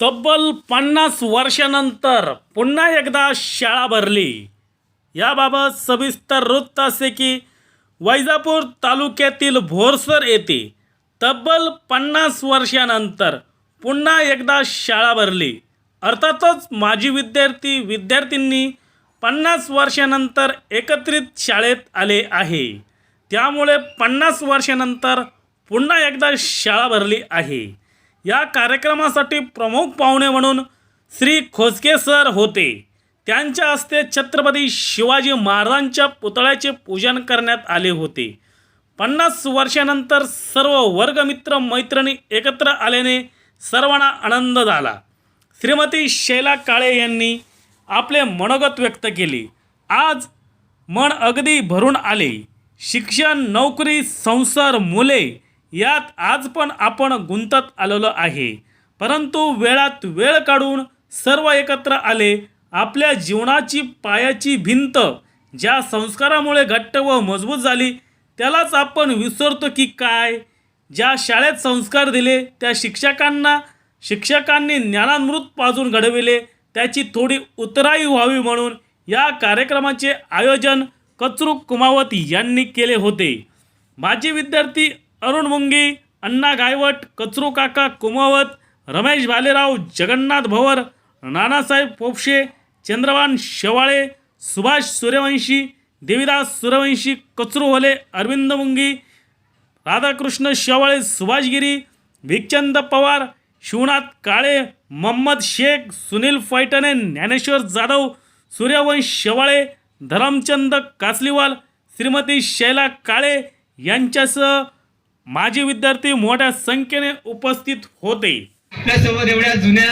तब्बल पन्नास वर्षानंतर पुन्हा एकदा शाळा भरली. याबाबत सविस्तर वृत्त असे की वैजापूर तालुक्यातील भोरसर येथे तब्बल पन्नास वर्षानंतर पुन्हा एकदा शाळा भरली. अर्थातच माजी विद्यार्थी विद्यार्थींनी पन्नास वर्षानंतर एकत्रित शाळेत आले आहे. त्यामुळे पन्नास वर्षानंतर पुन्हा एकदा शाळा भरली आहे. या कार्यक्रमासाठी प्रमुख पाहुणे म्हणून श्री खोसके सर होते. त्यांच्या हस्ते छत्रपती शिवाजी महाराजांच्या पुतळ्याचे पूजन करण्यात आले होते. पन्नास वर्षानंतर सर्व वर्गमित्र मैत्रिणी एकत्र आल्याने सर्वांना आनंद झाला. श्रीमती शैला काळे यांनी आपले मनोगत व्यक्त केले. आज मन अगदी भरून आले. शिक्षण नोकरी संसार मुले यात आज पण आपण गुंतत आलेलो आहे. परंतु वेळात वेळ काढून सर्व एकत्र आले आपल्या जीवनाची पायाची भिंत ज्या संस्कारामुळे घट्ट व मजबूत झाली त्यालाच आपण विसरतो की काय? ज्या शाळेत संस्कार दिले त्या शिक्षकांना शिक्षकांनी ज्ञानामृत पाजून घडविले त्याची थोडी उतराई व्हावी म्हणून या कार्यक्रमाचे आयोजन कचरू कुमावत यांनी केले होते. माजी विद्यार्थी अरुण मुंगी अण्णा गायवट कचरू काका कुमावत रमेश भालेराव जगन्नाथ भवर नानासाहेब पोपशे चंद्रवान शेवाळे सुभाष सूर्यवंशी देवीदास सूर्यवंशी कचरू होले अरविंद मुंगी राधाकृष्ण शेवाळे सुभाषगिरी भिकचंद पवार शिवनाथ काळे मोहम्मद शेख सुनील फैटणे ज्ञानेश्वर जाधव सूर्यवंश शेवाळे धरमचंद कासलीवाल श्रीमती शैला काळे यांच्यासह माजी विद्यार्थी मोठ्या संख्येने उपस्थित होते. आपल्यासमोर एवढ्या जुन्या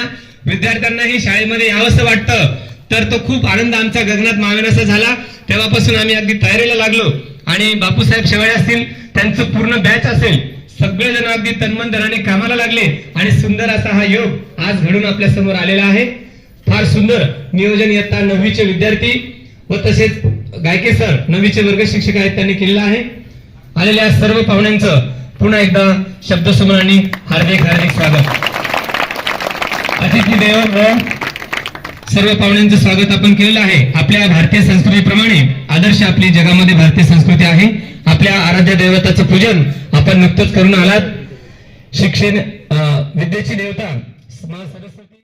विद्यार्थ्यांनाही शाळेमध्ये यावंसं वाटतं तर तो खूप आनंद आमचा गगनात मावेनासा झाला. तेव्हापासून आम्ही अगदी तयारीला लागलो. आणि बापूसाहेब शेवाळे असतील त्यांचं पूर्ण बॅच असेल सगळेजण अगदी तन्मनधनाने कामाला लागले. आणि सुंदर असा हा योग आज घडून आपल्यासमोर आलेला आहे. फार सुंदर नियोजन इयत्ता नववीचे विद्यार्थी व तसेच गायके सर नववीचे वर्ग शिक्षक आहेत त्यांनी केलेला आहे. आलेल्या सर्व पाहुण्यांचं पुन्हा एकदा शब्दसमोरांनी हार्दिक हार्दिक स्वागत. अतिथी देव व सर्व पाहुण्यांचं स्वागत आपण केलेलं आहे. आपल्या भारतीय संस्कृतीप्रमाणे आदर्श आपली जगामध्ये भारतीय संस्कृती आहे. आपल्या आराध्य दैवताचं पूजन आपण नुकतंच करून आलात. शिक्षण विद्येची देवता सरस्वती